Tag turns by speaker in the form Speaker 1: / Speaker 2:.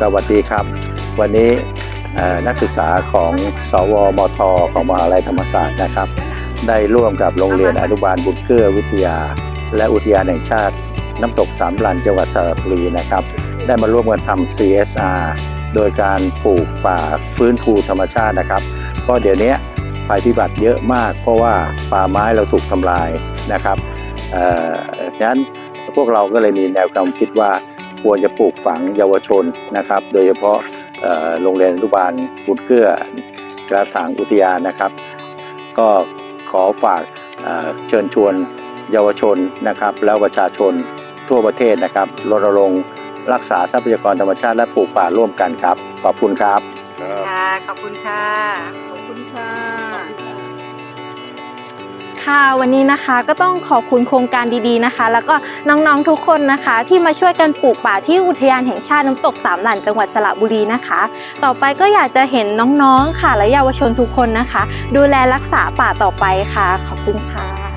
Speaker 1: สวัสดีครับ วันนี้นักศึกษาของสวมทของมหาลัยธรรมศาสตร์นะครับ ได้ร่วมกับโรงเรียนอนุบาลบุญเกื้อวิทยา และอุทยานแห่งชาติน้ำตกสามลันจังหวัดสระบุรีนะครับ ได้มาร่วมกันทำ CSR โดยการปลูกป่าฟื้นฟูธรรมชาตินะครับ ก็เดี๋ยวนี้ภัยพิบัติเยอะมาก เพราะว่าป่าไม้เราถูกทำลายนะครับเอ่อฉะนั้นพวกเราก็เลยมีแนวความคิดว่า ควรจะปลูกฝังเยาวชนนะครับ โดยเฉพาะเอ่อโรงเรียนอนุบาลบุญเกื้อกระถางอุทยานนะครับ ก็ขอฝากเอ่อเชิญชวนเยาวชนนะครับ แล้วประชาชนทั่วประเทศนะครับรณรงค์รักษาทรัพยากรธรรมชาติและปลูกป่าร่วมกันครับ ขอบคุณครับ
Speaker 2: ค่ะ ขอบคุณค่ะ
Speaker 3: ขอบคุณค่ะ
Speaker 4: ค่ะ วันนี้นะคะก็ต้องขอบคุณโครงการดีๆนะคะ แล้วก็น้องๆทุกคนนะคะ ที่มาช่วยกันปลูกป่าที่อุทยานแห่งชาติน้ำตกสามหลั่นจังหวัดสระบุรีนะคะ ต่อไปก็อยากจะเห็นน้องๆค่ะ และเยาวชนทุกคนนะคะ ดูแลรักษาป่าต่อไปค่ะ ขอบคุณค่ะ